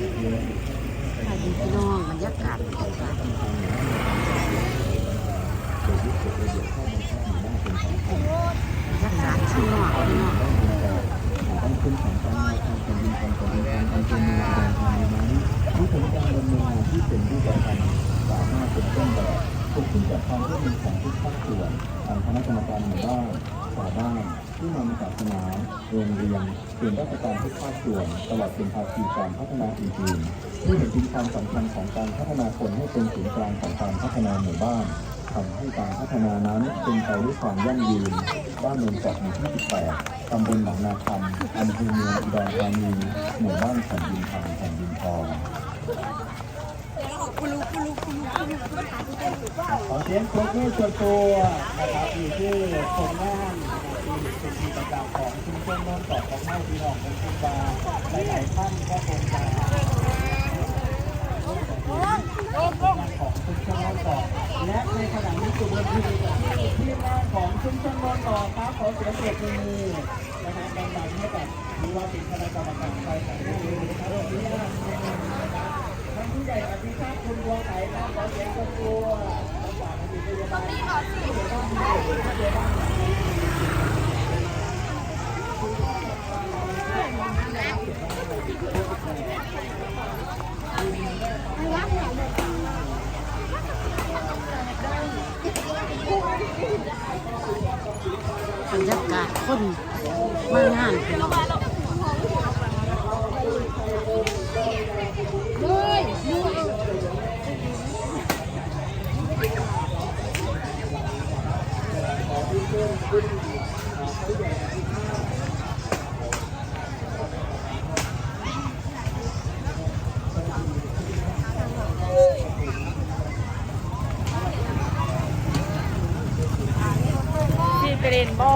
ค่ะพี่น้องบรรยากาศบรรยากาศบรรยากาศข้างนอกพี่น้องต้องขึ้นของการมาทำแผ่นดินของแผ่นดินการทำเป็นมือการทำในนั้นที่ผลการดำเนินงานที่เป็นรูปธรรมสามารถเป็นต้นแบบถูกขึ้นจากความร่วมมือของทุกภาคส่วนทางคณะกรรมการหมู่บ้านชาวบ้านผู้นำศาสนาโรงเรียน ส่วนราชการทุกภาคส่วนตลอดเป็นภาคีการพัฒนาอื่นๆที่เห็นถึงความสำคัญของการพัฒนาคนให้เป็นศูนย์กลางของการพัฒนาหมู่บ้านทำให้การพัฒนานั้นเป็นไปด้วยความยั่งยืน บ้านเมืองจากหมู่ที่ 18 ตำบลหนองนาคำอำเภอเมืองอุดรธานี หมู่บ้านแผ่นดินทางแผ่นดินทองขอเสียงปรบมือส่วตัวนะครับอยู่ที่ผลงานนะครับ ที่เป็นที่ประจำของชุมชนโนนต่อของเฮาพี่น้องของคุณบาหลายๆท่านก็คงจะของชุมชนโนนต่อและในขณะนี้กลุ่มดนตรีทีมงานของชุมชนโนนต่อครับขอเสียงปรบมือนะครับดังๆให้กับมีว่าเป็นคณะกรรมการฝ่ายต่างๆนะครับวันนี้นะครับท่านผู้ใหญ่อภิชาติคุณบัวไข่ครับขอเสียงปรบมือบ บรรยากาศคนมางานพี่น้องที่เกรนบอ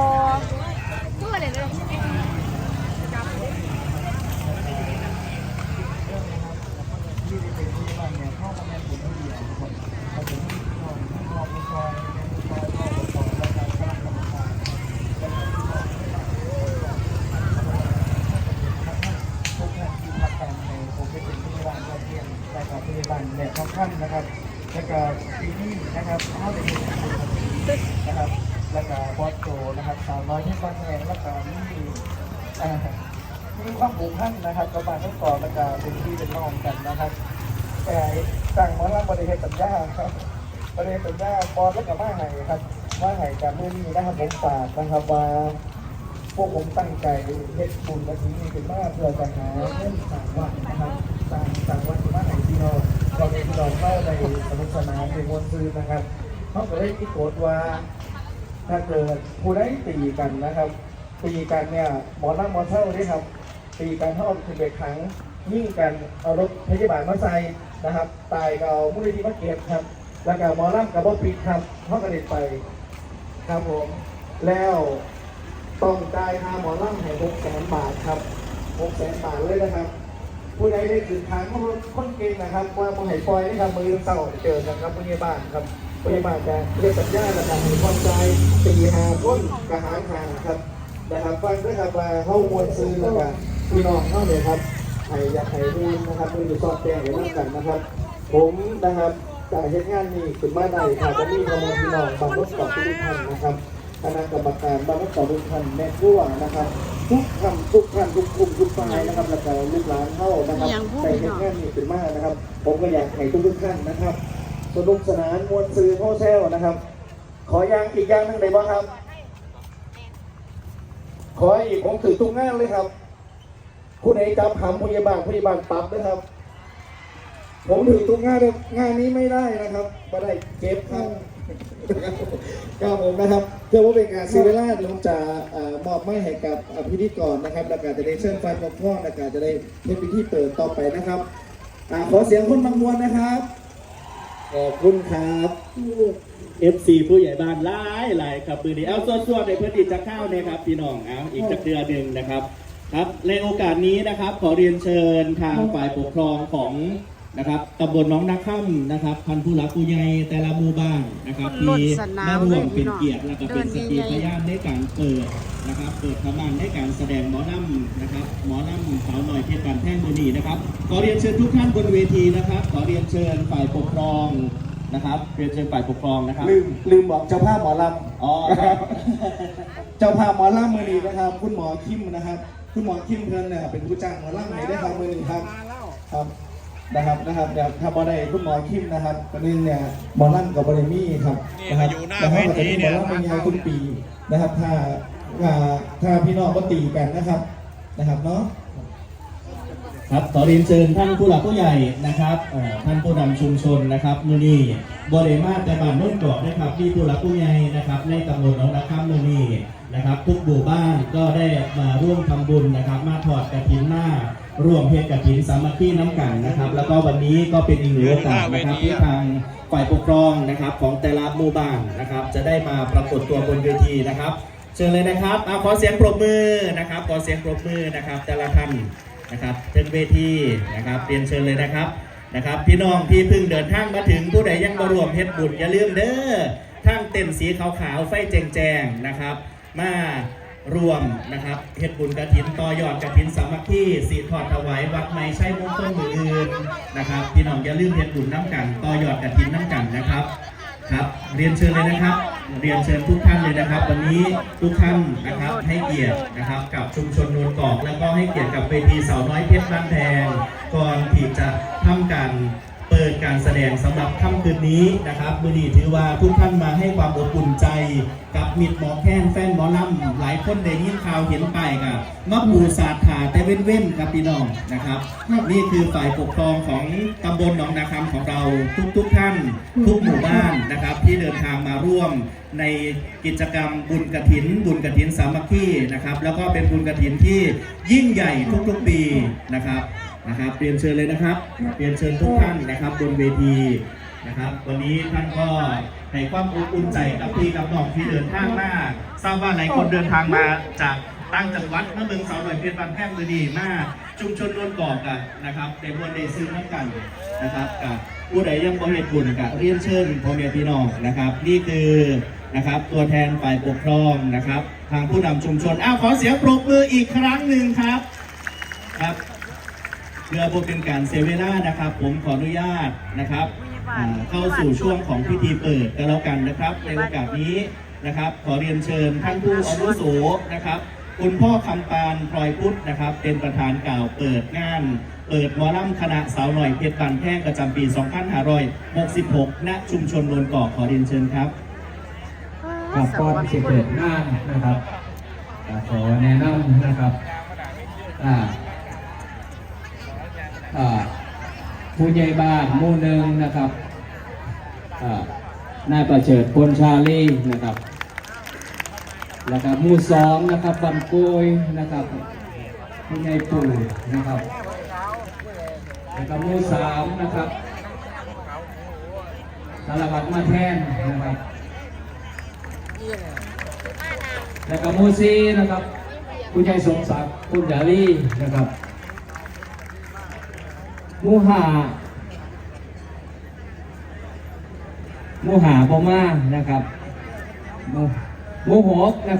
ทุกท่านที่พักการในผมเป็นที่วางก็เพียงแต่กับพยาบาลเนี่ยของ ท่านนะครับแล้วก็ปีนี้นะครับเข้าในมือนะครับแล้วก็บอสโจนะครับสาวน้อยที่บ้านแพงแล้วก็มีอ่มีความผูกพันนะครับกับบานทั้งสองแล้วก็เป็นพี่เป็นน้องกันนะครับ แต่สั่งมาว่าบริเวณสัญญาครับบริเวณสัญญาบอลแล้วกับมาไห่ครับมาไห่กับเมื่อนี้นะครับผมฝากนะครับว่าพวกผมตั้งใจเฮ็ดบุญกระถิ่นนี่เป็นว่าเพื่อจะหาเงินสั่งวัดนะครับสั่งสั่งวัดที่บ้าไหนที่เรา เราในที่เราเข้าในสนุกสนานในมวลซืนนะครับเขาก็ได้ที่โกดว่า ถ้าเกิดผู้ได้ตีกันนะครับ ตีกันเนี่ยหมอนั่งหมอเท่านี่ครับ ตีกันเท่าถึงเด็กขังยิ่งกันเอารถพยาบาลมาใส่นะครับ ตายก็เอามูลนิธิมาเก็บครับ แล้วก็หมอนั่งกับบอปิดครับเขาก็เด็ดไปครับผมแล้วต้องจ่ายค่าหมอลำให้หกแสนบาทครับหกแสนบาทเลยนะครับ ผู้ใดได้ถึงทางก็คนเก่งนะครับว่ามือให้ปล่อยนะครับมือเศร้าเจอกันครับพยาบาลครับพยาบาลจะเรียกสัญญาระดับให้ความใจสี่หาต้นกระหารหางครับนะครับฟังด้วยครับว่าเข้ามวลซื้อแล้วกันพี่น้องเข้าเลยครับให้อยากให้ดูนะครับมืออยู่ซอดแจ้งไว้แล้วกันนะครับ ผมนะครับจากเหตุงานนี้ขึ้นมาได้ค่ะจะมีประมาณพี่น้องบางรถกับทุกท่านนะครับ คณะกรรมการบางรถกับทุกท่านแม่ครัวนะครับ ทุกท่านทุกท่านทุกกลุ่มทุกฝ่ายนะครับแล้วก็ลูกหลานเข้านะครับแต่เหตุงานนี้ขึ้นมานะครับ ผมก็อยากให้ทุกทุกท่านนะครับสนุกสนานมวลซื้อโฮเซลนะครับ ขออย่างอีกอย่างหนึงได้บ้างครับ ขออีกผมถือทุกงานเลยครับ คุณเอกจำคำพยาบาลพยาบาลปรับนะครับ ผมถือทุกงานเลยงานนี้ไม่ได้นะครับไม่ได้เก็บครับก็ผมนะครับเพื่อว่าเป็นการซีเวลาเดี๋ยวผมจะเอ่อมอบไม้ให้กับเอ่อพิธีกรนะครับแล้วก็จะได้เชิญไฟปกครองแล้วก็จะได้เฮ็ดพิธีเปิดต่อไปนะครับอ่าขอเสียงคนบางมวลนะครับขอบคุณครับ FC ผู้ใหญ่บ้านหลายหลายครับมือนี้เอาส่วนๆในพื้นที่จะเข้าเนี่ยครับพี่น้องเอาอีกจักเดือนหนึ่งนะครับ ครับในโอกาสนี้นะครับ ขอเรียนเชิญทางฝ่ายปกครองของ นะครับตำบลหน้องนาค่ำนะครับพันผู้หลักผู้ใหญ่แต่ละหมู่บ้านนะครับคนล้ที่นสนามมาร่วมเลยพี่เป็นน้องเกียรติและก็เป็นสเดินติใหญ่ๆ พยานในการเปิดนะครับ เปิดขมานในการแสดงหมอลำนะครับหมอลำสาวหน่อยเพชรบานแท่งบุรีนะครับขอเรียนเชิญทุกท่านบนเวทีนะครับ ขอเรียนเชิญฝ่ายปกครองนะครับ เรียนเชิญฝ่ายปกครองนะครับลืมลืมบอกเจ้าภาพหมอลอ๋อำเจ้าภาพหมอลำมือนี้นะครับ คุณหมอคิมนะครับ คุณหมอคิมเพิ่นเนี่ยเป็นผู้จ้างหมอลำนี้ได้ครับมือนี้ครับ ครับ นะครับนะครับเดี๋ยวถ้าบอได้คุณหมอคิมนะครับตอนนี้เนี่ยหมอลำกับบริมี่ครับนะครับแล้วก็จะเป็นหมอลำเป็นยายคุณปีนะครับ ถ้าอ่าถ้าพี่น้องก็ตีกันนะครับนะครับเนาะ ครับขอเรียนเชิญท่านผู้หลักผู้ใหญ่นะครับเอ่อท่านผู้นำชุมชนนะครับมือนี้บริมาแต่บ้านโน้นเกาะนะครับที่ผู้หลักผู้ใหญ่นะครับในตำบลหนองนาคำมือนี้นะครับ ทุกหมู่บ้านก็ได้มาร่วมทำบุญนะครับ มาถอดกระถินหน้า ร่วมเพศกระถินสามัคคีน้ำกันนะครับ แล้วก็วันนี้ก็เป็นอีกหนึ่งโอกาสนะครับที่ทางฝ่ายปกครองนะครับของแต่ละหมู่บ้านนะครับ จะได้มาปรากฏตัวบนเวทีนะครับ เชิญเลยนะครับเอาขอเสียงปรบมือนะครับขอเสียงปรบมือนะครับ แต่ละท่านนะครับเชิญเวทีนะครับเรียนเชิญเลยนะครับนะครับ พี่น้องที่เพิ่งเดินทางมาถึงผู้ใดยังมารวมเฮ็ดบุญอย่าลืมเด้อทางเต็นสีขาวๆไฟแจงๆนะครับ มา รวมนะครับเฮ็ดบุญกระถินต่อยอดกระถินสามัคคีสีทอดถวายวัดไม่ใช่มงคลมืออื่นนะครับพี่น้องอย่าลืมเฮ็ดบุญน้ำกันต่อยอดกระถินน้ำกันนะครับครับเรียนเชิญเลยนะครับ เรียนเชิญทุกท่านเลยนะครับ วันนี้ทุกท่านนะครับให้เกียรตินะครับกับชุมชนโนนกอก แล้วก็ให้เกียรติกับเวทีสาวน้อยเพชรบ้านแพงก่อนที่ งสำหรับค่ำคืนนี้นะครับมือนี้ถือว่าทุกท่านมาให้ความอบอุ่นใจ กับมิดหมอแค้นแฟนหมอลำหลายคนได้ยินข่าวเห็นไปกับมะปูสาดขาแต่เว้นเว้นๆครับพี่น้องนะครับนี่คือฝ่ายปกครองของตำบลหนองนาคำของเราทุกๆท่าน ทุกหมู่บ้านนะครับที่เดินทางมาร่วมในกิจกรรมบุญกระถิน บุญกระถินสามัคคีนะครับแล้วก็เป็นบุญกระถินที่ยิ่งใหญ่ทุกๆปีนะครับ นะครับเรียนเชิญเลยนะครับเรียนเชิญทุกท่านนะครับบนเวทีนะครับ วันนี้ท่านก็ให้ความอบอุ่นใจกับพี่กับน้องที่เดินทางมาทราบว่าหลายคนเดินทางมาจากต่างจังหวัดมาเมืองสาวหน่อยเพียรบันแพงมือดีมากชุมชนนวลกอกกันนะครับในมวลในซื้อน้ำกันนะครับกับผู้ใดยังบ่เห็นบุญกับเรียนเชิญพ่อแม่พี่น้องนะครับ นี่คือนะครับตัวแทนฝ่ายปกครองนะครับ ทางผู้นำชุมชนอ้าวขอเสียงปรบมืออีกครั้งหนึ่งครับครับ เพื่อบ่เป็นการเสียเวลานะครับ ผมขออนุญาตนะครับอ่าเข้าสู่ช่วงของพิธีเปิดกันแล้วกันนะครับ ในโอกาสนี้นะครับ ขอเรียนเชิญท่านผู้อาวุโสนะครับ คุณพ่อคำปานพลอยพุทธนะครับ เป็นประธานกล่าวเปิดงาน เปิดหมอลำคณะสาวหน่อยเพชรบันแพงประจำปี 2566 ณ ชุมชนโนนกอกขอเรียนเชิญครับครับก่อนที่จะเปิดงานนะครับก็ขอแนะนำนะครับอ่าอ่า ผู้ใหญ่บ้านหมู่หนึ่งนะครับนายประเฉิดพลชาลีนะครับ แล้วก็หมู่สองนะครับบันโกยนะครับผู้ใหญ่ปู่นะครับแล้วก็หมู่สามนะครับสารวัตรมาแทนนะครับแล้วก็หมูซีนะครับคุณยายสมศักดิ์คุณยาลีนะครับ มูหามูหาพม่านะครับมูหมูหกนะครับ